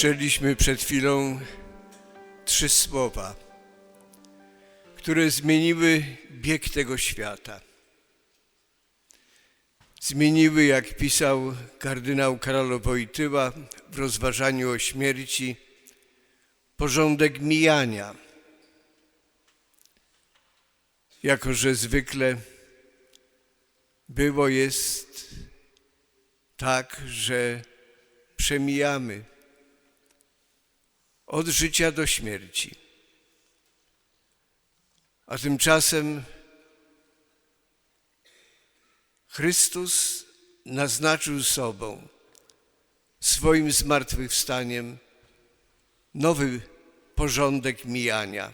Usłyszeliśmy przed chwilą trzy słowa, które zmieniły bieg tego świata. Zmieniły, jak pisał kardynał Karol Wojtyła w rozważaniu o śmierci, porządek mijania. Jako, że zwykle było, jest tak, że przemijamy od życia do śmierci. A tymczasem Chrystus naznaczył sobą swoim zmartwychwstaniem nowy porządek mijania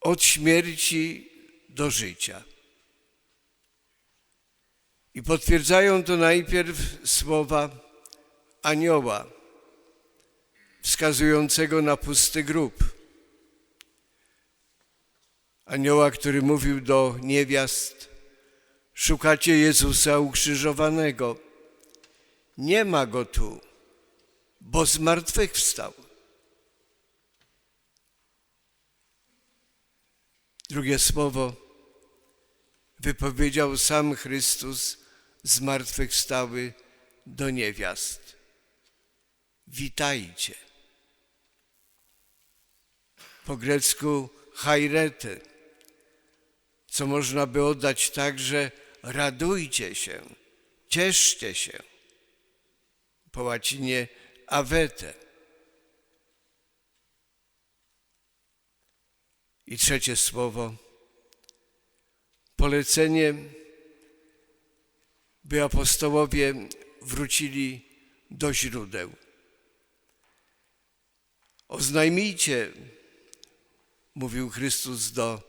od śmierci do życia. I potwierdzają to najpierw słowa anioła wskazującego na pusty grób. Anioła, który mówił do niewiast: Szukacie Jezusa ukrzyżowanego. Nie ma go tu, bo zmartwychwstał. Drugie słowo wypowiedział sam Chrystus zmartwychwstały do niewiast. Witajcie. Po grecku hajrete, co można by oddać także radujcie się, cieszcie się. Po łacinie avete. I trzecie słowo, polecenie, by apostołowie wrócili do źródeł. Oznajmijcie, mówił Chrystus do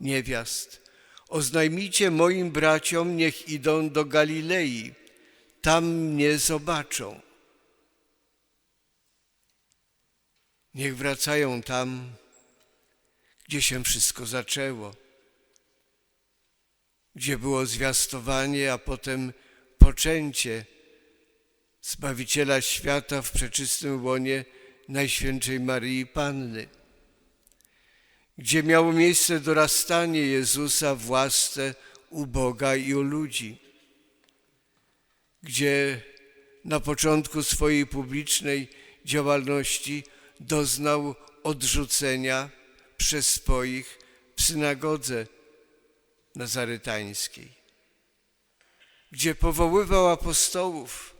niewiast, oznajmijcie moim braciom, niech idą do Galilei, tam mnie zobaczą. Niech wracają tam, gdzie się wszystko zaczęło, gdzie było zwiastowanie, a potem poczęcie Zbawiciela świata w przeczystym łonie Najświętszej Maryi Panny, gdzie miało miejsce dorastanie Jezusa w łasce u Boga i u ludzi, gdzie na początku swojej publicznej działalności doznał odrzucenia przez swoich w synagodze nazarytańskiej, gdzie powoływał apostołów,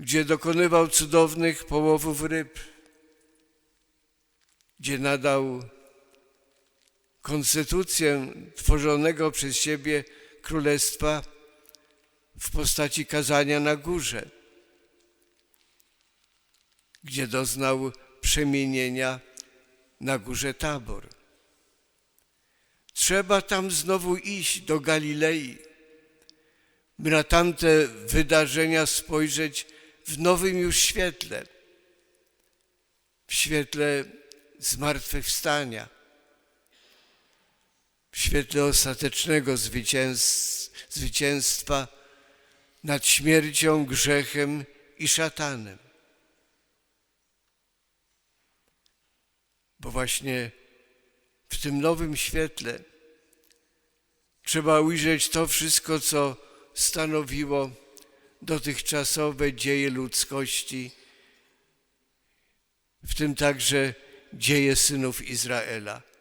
gdzie dokonywał cudownych połowów ryb, gdzie nadał konstytucję tworzonego przez siebie królestwa w postaci kazania na górze, gdzie doznał przemienienia na górze Tabor. Trzeba tam znowu iść do Galilei, by na tamte wydarzenia spojrzeć w nowym już świetle, w świetle zmartwychwstania, w świetle ostatecznego zwycięstwa nad śmiercią, grzechem i szatanem. Bo właśnie w tym nowym świetle trzeba ujrzeć to wszystko, co stanowiło dotychczasowe dzieje ludzkości, w tym także dzieje synów Izraela.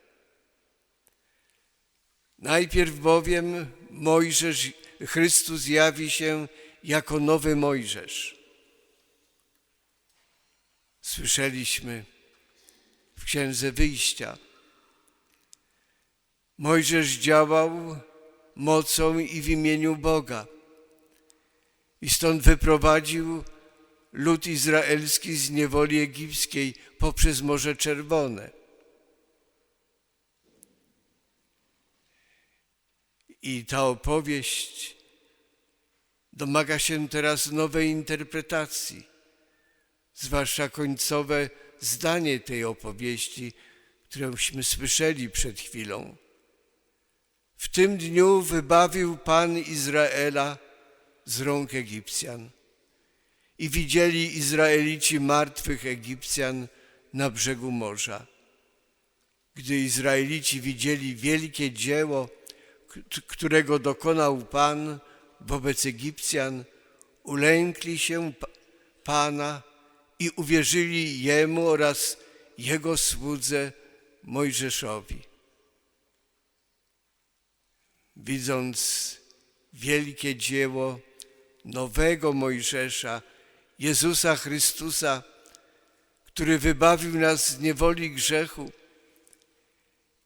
Najpierw bowiem Mojżesz, Chrystus jawi się jako nowy Mojżesz. Słyszeliśmy w Księdze Wyjścia. Mojżesz działał mocą i w imieniu Boga i stąd wyprowadził lud izraelski z niewoli egipskiej poprzez Morze Czerwone. I ta opowieść domaga się teraz nowej interpretacji, zwłaszcza końcowe zdanie tej opowieści, którąśmy słyszeli przed chwilą. W tym dniu wybawił Pan Izraela z rąk Egipcjan i widzieli Izraelici martwych Egipcjan na brzegu morza. Gdy Izraelici widzieli wielkie dzieło, którego dokonał Pan wobec Egipcjan, ulękli się Pana i uwierzyli Jemu oraz Jego słudze Mojżeszowi. Widząc wielkie dzieło nowego Mojżesza, Jezusa Chrystusa, który wybawił nas z niewoli grzechu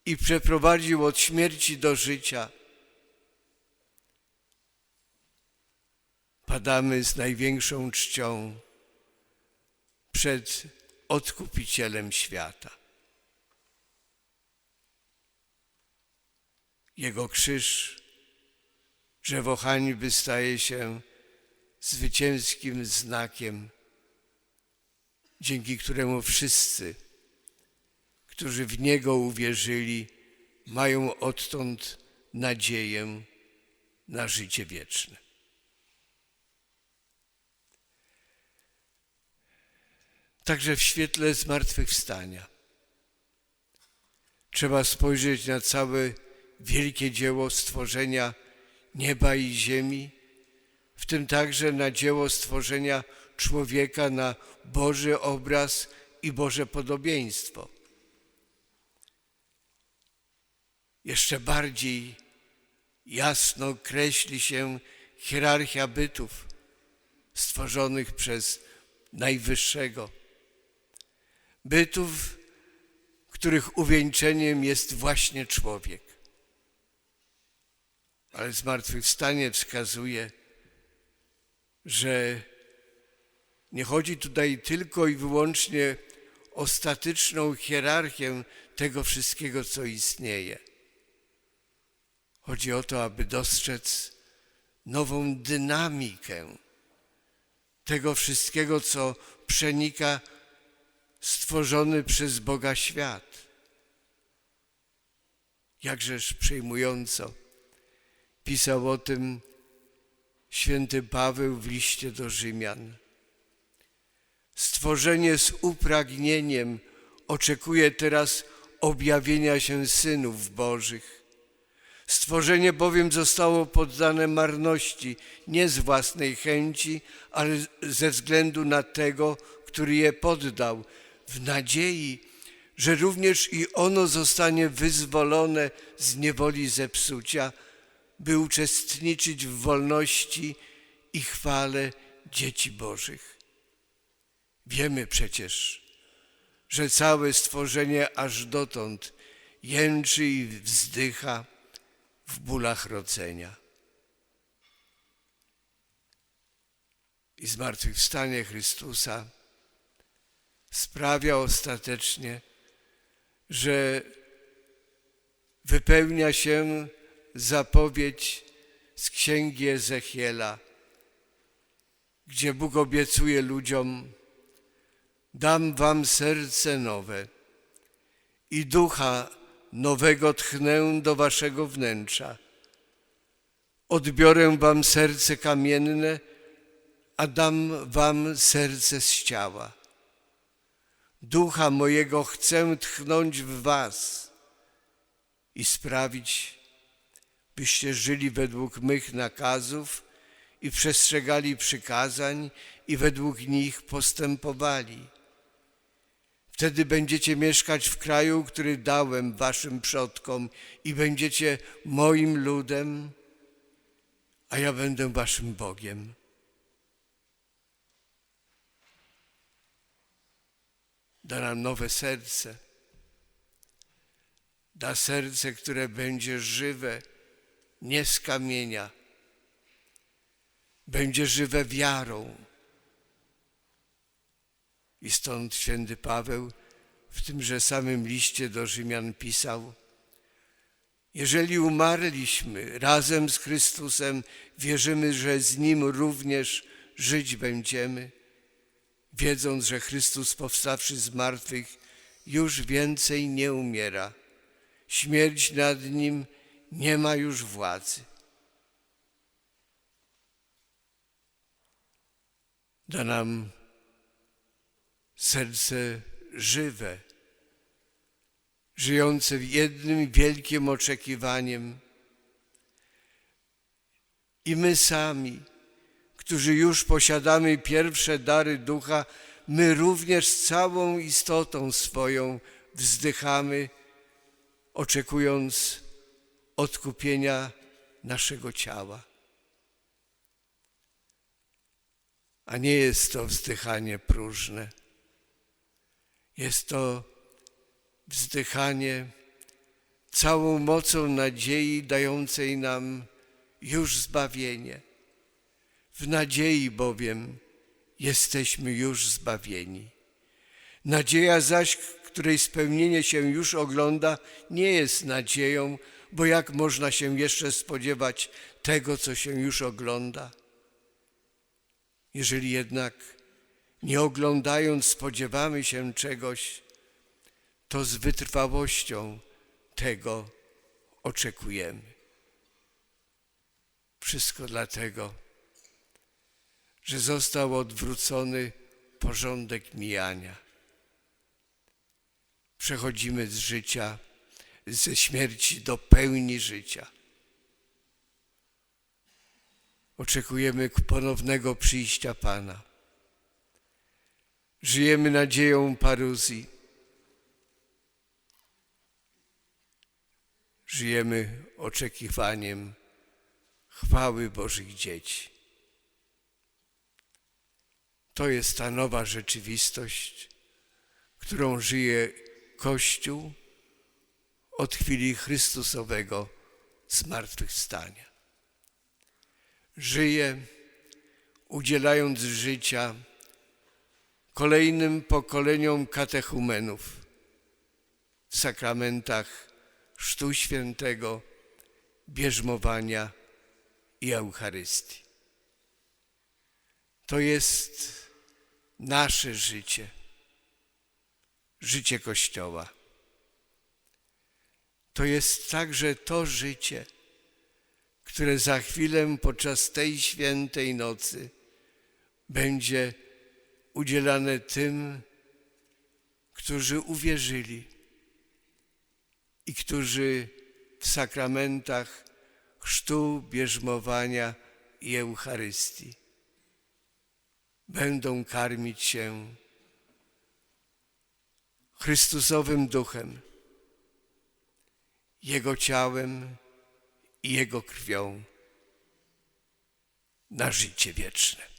i przeprowadził od śmierci do życia, padamy z największą czcią przed Odkupicielem świata. Jego krzyż, drzewo hańby staje się zwycięskim znakiem, dzięki któremu wszyscy, którzy w Niego uwierzyli, mają odtąd nadzieję na życie wieczne. Także w świetle zmartwychwstania trzeba spojrzeć na całe wielkie dzieło stworzenia nieba i ziemi, w tym także na dzieło stworzenia człowieka na Boży obraz i Boże podobieństwo. Jeszcze bardziej jasno kreśli się hierarchia bytów stworzonych przez Najwyższego bytów, których uwieńczeniem jest właśnie człowiek. Ale zmartwychwstanie wskazuje, że nie chodzi tutaj tylko i wyłącznie o statyczną hierarchię tego wszystkiego, co istnieje. Chodzi o to, aby dostrzec nową dynamikę tego wszystkiego, co przenika stworzony przez Boga świat. Jakżeż przejmująco pisał o tym święty Paweł w liście do Rzymian. Stworzenie z upragnieniem oczekuje teraz objawienia się synów Bożych. Stworzenie bowiem zostało poddane marności nie z własnej chęci, ale ze względu na tego, który je poddał, w nadziei, że również i ono zostanie wyzwolone z niewoli zepsucia, by uczestniczyć w wolności i chwale dzieci Bożych. Wiemy przecież, że całe stworzenie aż dotąd jęczy i wzdycha w bólach rodzenia. I zmartwychwstanie Chrystusa sprawia ostatecznie, że wypełnia się zapowiedź z księgi Ezechiela, gdzie Bóg obiecuje ludziom: Dam wam serce nowe i ducha nowego tchnę do waszego wnętrza. Odbiorę wam serce kamienne, a dam wam serce z ciała. Ducha mojego chcę tchnąć w was i sprawić, byście żyli według mych nakazów i przestrzegali przykazań i według nich postępowali. Wtedy będziecie mieszkać w kraju, który dałem waszym przodkom i będziecie moim ludem, a ja będę waszym Bogiem. Da nam nowe serce. Da serce, które będzie żywe, nie z kamienia. Będzie żywe wiarą. I stąd święty Paweł w tymże samym liście do Rzymian pisał: Jeżeli umarliśmy razem z Chrystusem, wierzymy, że z Nim również żyć będziemy wiedząc, że Chrystus powstawszy z martwych już więcej nie umiera. Śmierć nad nim nie ma już władzy. Da nam serce żywe, żyjące w jednym wielkim oczekiwaniem. I my sami, którzy już posiadamy pierwsze dary ducha, my również z całą istotą swoją wzdychamy, oczekując odkupienia naszego ciała. A nie jest to wzdychanie próżne. Jest to wzdychanie całą mocą nadziei dającej nam już zbawienie. W nadziei bowiem jesteśmy już zbawieni. Nadzieja zaś, której spełnienie się już ogląda, nie jest nadzieją, bo jak można się jeszcze spodziewać tego, co się już ogląda? Jeżeli jednak nie oglądając spodziewamy się czegoś, to z wytrwałością tego oczekujemy. Wszystko dlatego, że został odwrócony porządek mijania. Przechodzimy z życia, ze śmierci do pełni życia. Oczekujemy ponownego przyjścia Pana. Żyjemy nadzieją paruzji. Żyjemy oczekiwaniem chwały Bożych dzieci. To jest ta nowa rzeczywistość, którą żyje Kościół od chwili Chrystusowego zmartwychwstania. Żyje udzielając życia kolejnym pokoleniom katechumenów w sakramentach Chrztu Świętego, bierzmowania i Eucharystii. To jest nasze życie, życie Kościoła. To jest także to życie, które za chwilę podczas tej świętej nocy będzie udzielane tym, którzy uwierzyli i którzy w sakramentach chrztu, bierzmowania i Eucharystii będą karmić się Chrystusowym Duchem, Jego ciałem i Jego krwią na życie wieczne.